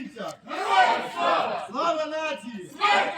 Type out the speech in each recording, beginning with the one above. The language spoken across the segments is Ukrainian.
українця! Слава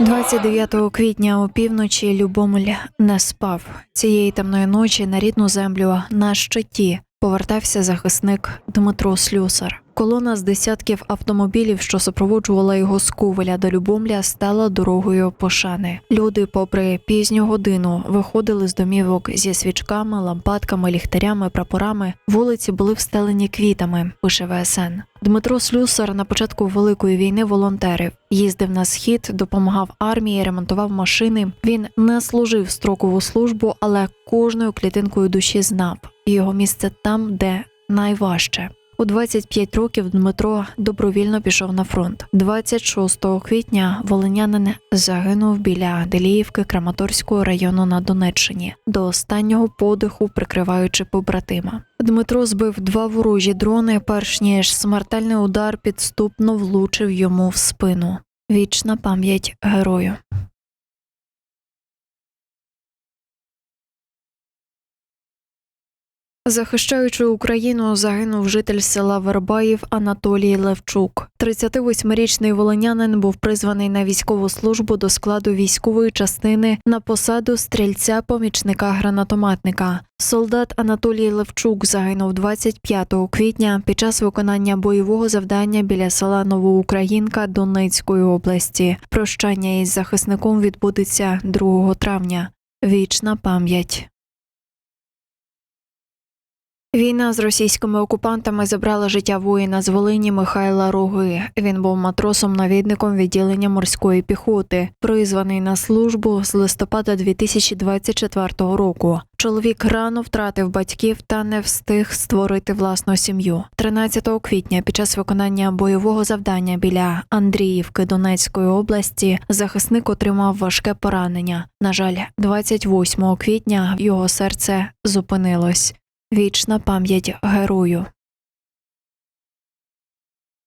29 квітня опівночі Любомль не спав цієї темної ночі на рідну землю на щиті повертався захисник Дмитро Слюсар. Колона з десятків автомобілів, що супроводжувала його з Ковеля до Любомля, стала дорогою пошани. Люди, попри пізню годину, виходили з домівок зі свічками, лампадками, ліхтарями, прапорами. Вулиці були встелені квітами. Пише ВСН. Дмитро Слюсар на початку великої війни волонтерив. Їздив на схід, допомагав армії, ремонтував машини. Він не служив строкову службу, але кожною клітинкою душі знав його місце там, де найважче. У 25 років Дмитро добровільно пішов на фронт. 26 квітня волинянин загинув біля Деліївки Краматорського району на Донеччині, до останнього подиху прикриваючи побратима. Дмитро збив два ворожі дрони, перш ніж смертельний удар підступно влучив йому в спину. Вічна пам'ять герою. Захищаючи Україну, загинув житель села Вербаїв Анатолій Левчук. 38-річний волинянин був призваний на військову службу до складу військової частини на посаду стрільця-помічника гранатометника. Солдат Анатолій Левчук загинув 25 квітня під час виконання бойового завдання біля села Новоукраїнка Донецької області. Прощання із захисником відбудеться 2 травня. Вічна пам'ять. Війна з російськими окупантами забрала життя воїна з Волині Михайла Роги. Він був матросом-навідником відділення морської піхоти, призваний на службу з листопада 2024 року. Чоловік рано втратив батьків та не встиг створити власну сім'ю. 13 квітня під час виконання бойового завдання біля Андріївки Донецької області захисник отримав важке поранення. На жаль, 28 квітня його серце зупинилось. Вічна пам'ять герою.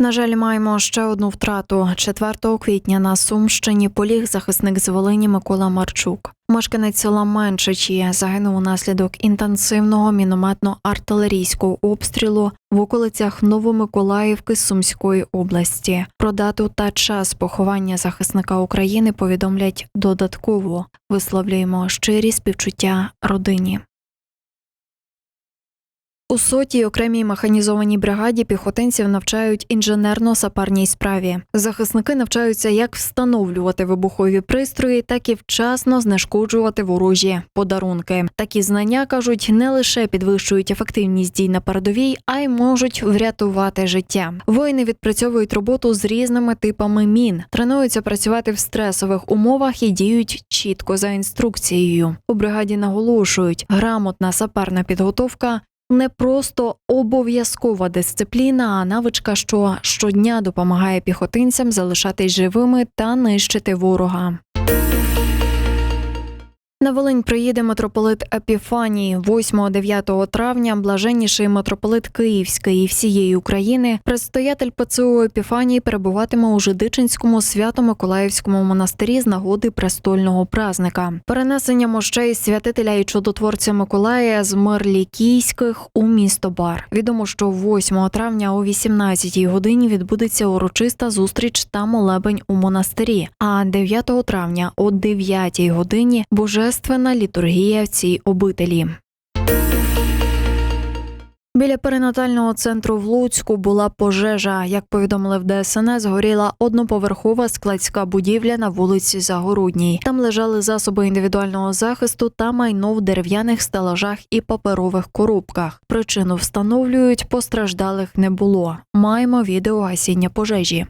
На жаль, маємо ще одну втрату. 4 квітня на Сумщині поліг захисник з Волині Микола Марчук. Мешканець села Меншичі загинув унаслідок інтенсивного мінометно-артилерійського обстрілу в околицях Новомиколаївки Сумської області. Про дату та час поховання захисника України повідомлять додатково. Висловлюємо щирі співчуття родині. У сотій окремій механізованій бригаді піхотинців навчають інженерно-сапарній справі. Захисники навчаються як встановлювати вибухові пристрої, так і вчасно знешкоджувати ворожі подарунки. Такі знання кажуть не лише підвищують ефективність дій на передовій, а й можуть врятувати життя. Воїни відпрацьовують роботу з різними типами мін, тренуються працювати в стресових умовах і діють чітко за інструкцією. У бригаді наголошують, грамотна сапарна підготовка не просто обов'язкова дисципліна, а навичка, що щодня допомагає піхотинцям залишатись живими та нищити ворога. На Волинь приїде митрополит Епіфаній 8-9 травня. Блаженніший митрополит Київський і всієї України. Предстоятель ПЦУ Епіфаній перебуватиме у Жидичинському свято-миколаївському монастирі з нагоди престольного празника. Перенесення мощей святителя і чудотворця Миколая з Мерлікійських у місто Бар. Відомо, що 8 травня о 18 годині відбудеться урочиста зустріч та молебень у монастирі. А 9 травня о 9 годині божественна літургія в цій обителі. Біля перинатального центру в Луцьку була пожежа. Як повідомили в ДСНС, згоріла одноповерхова складська будівля на вулиці Загородній. Там лежали засоби індивідуального захисту та майно в дерев'яних стелажах і паперових коробках. Причину встановлюють, постраждалих не було. Маємо відео гасіння пожежі.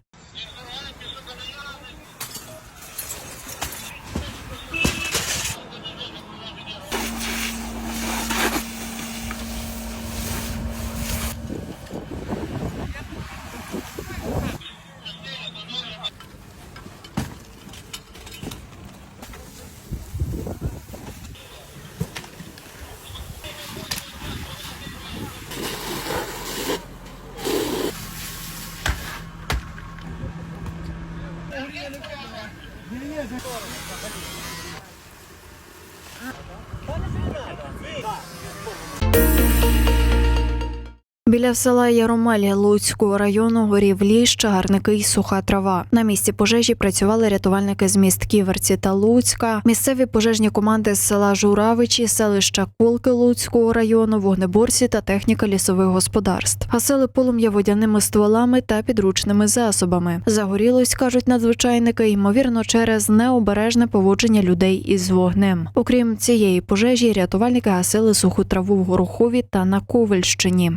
Біля села Яромелі Луцького району горів ліс, чагарники й суха трава. На місці пожежі працювали рятувальники з міст Ківерці та Луцька, місцеві пожежні команди з села Журавичі, селища Кулки Луцького району, вогнеборці та техніка лісових господарств. Гасили полум'я водяними стволами та підручними засобами. Загорілось, кажуть надзвичайники, ймовірно, через необережне поводження людей із вогнем. Окрім цієї пожежі, рятувальники гасили суху траву в Горохові та на Ковельщині.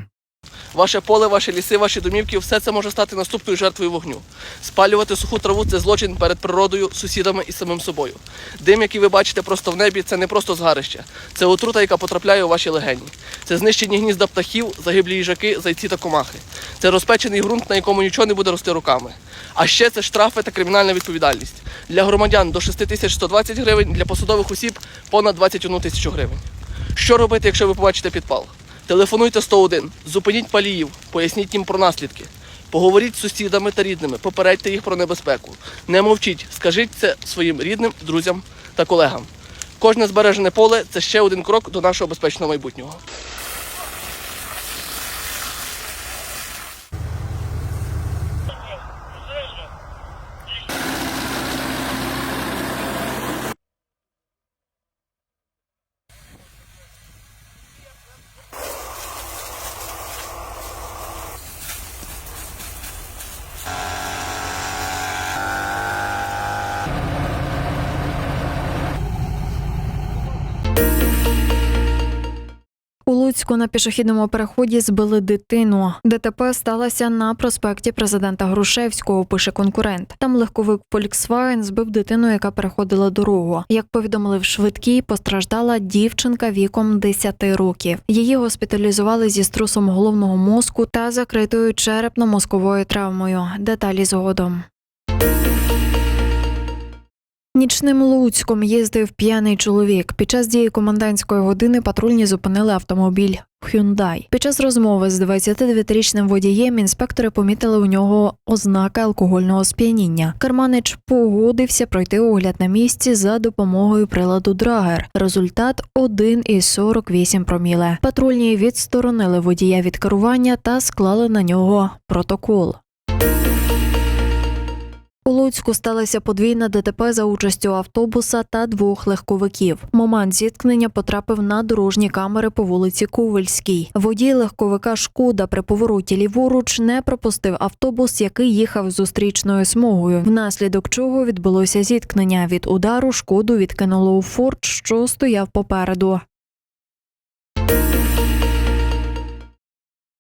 Ваше поле, ваші ліси, ваші домівки все це може стати наступною жертвою вогню. Спалювати суху траву це злочин перед природою, сусідами і самим собою. Дим, який ви бачите просто в небі, це не просто згарище, це отрута, яка потрапляє у ваші легені. Це знищені гнізда птахів, загиблі їжаки, зайці та комахи. Це розпечений ґрунт, на якому нічого не буде рости руками. А ще це штрафи та кримінальна відповідальність. Для громадян до 6120 гривень, для посадових осіб понад 21 тисячу гривень. Що робити, якщо ви побачите підпал? Телефонуйте 101, зупиніть паліїв, поясніть їм про наслідки. Поговоріть з сусідами та рідними, попередьте їх про небезпеку. Не мовчіть, скажіть це своїм рідним, друзям та колегам. Кожне збережене поле це ще один крок до нашого безпечного майбутнього. У Луцьку на пішохідному переході збили дитину. ДТП сталося на проспекті президента Грушевського. Пише конкурент. Там легковик Volkswagen збив дитину, яка переходила дорогу. Як повідомили в швидкій, постраждала дівчинка віком 10 років. Її госпіталізували зі струсом головного мозку та закритою черепно-мозковою травмою. Деталі згодом. Нічним Луцьком їздив п'яний чоловік. Під час дії комендантської години патрульні зупинили автомобіль Hyundai. Під час розмови з 29-річним водієм інспектори помітили у нього ознаки алкогольного сп'яніння. Керманич погодився пройти огляд на місці за допомогою приладу Драгер. Результат 1,48 проміле. Патрульні відсторонили водія від керування та склали на нього протокол. У Луцьку сталася подвійна ДТП за участю автобуса та двох легковиків. Момент зіткнення потрапив на дорожні камери по вулиці Ковельській. Водій легковика Шкода при повороті ліворуч не пропустив автобус, який їхав зустрічною смугою. Внаслідок чого відбулося зіткнення. Від удару шкоду відкинуло у форт, що стояв попереду.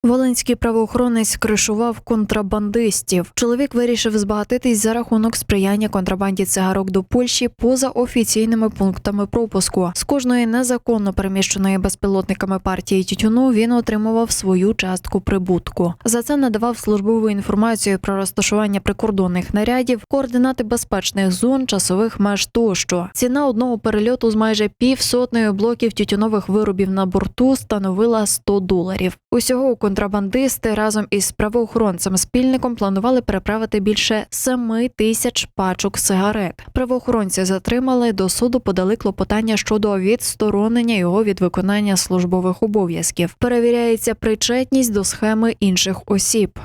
Волинський правоохоронець кришував контрабандистів. Чоловік вирішив збагатитись за рахунок сприяння контрабанді цигарок до Польщі поза офіційними пунктами пропуску. З кожної незаконно переміщеної безпілотниками партії тютюну він отримував свою частку прибутку. За це надавав службову інформацію про розташування прикордонних нарядів, координати безпечних зон, часових меж тощо. Ціна одного перельоту з майже півсотнею блоків тютюнових виробів на борту становила 100 доларів. Усього контрабандисти разом із правоохоронцем спільником планували переправити більше 7 тисяч пачок сигарет. Правоохоронці затримали до суду, подали клопотання щодо відсторонення його від виконання службових обов'язків. Перевіряється причетність до схеми інших осіб.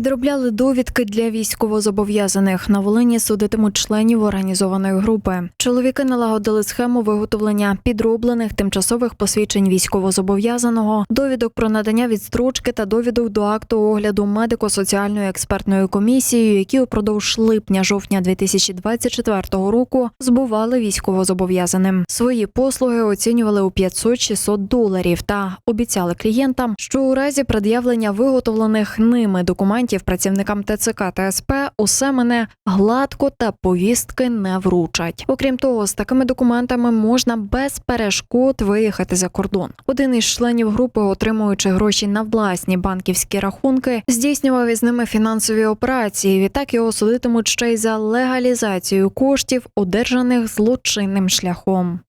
Підробляли довідки для військовозобов'язаних. На Волині судитимуть членів організованої групи. Чоловіки налагодили схему виготовлення підроблених тимчасових посвідчень військовозобов'язаного, довідок про надання відстрочки та довідок до акту огляду медико-соціальною експертною комісією, які упродовж липня-жовтня 2024 року збували військовозобов'язаним. Свої послуги оцінювали у 500-600 доларів та обіцяли клієнтам, що у разі пред'явлення виготовлених ними документів працівникам ТЦК та СП усе мене гладко та повістки не вручать. Окрім того, з такими документами можна без перешкод виїхати за кордон. Один із членів групи, отримуючи гроші на власні банківські рахунки, здійснював із ними фінансові операції. Відтак його судитимуть ще й за легалізацію коштів, одержаних злочинним шляхом.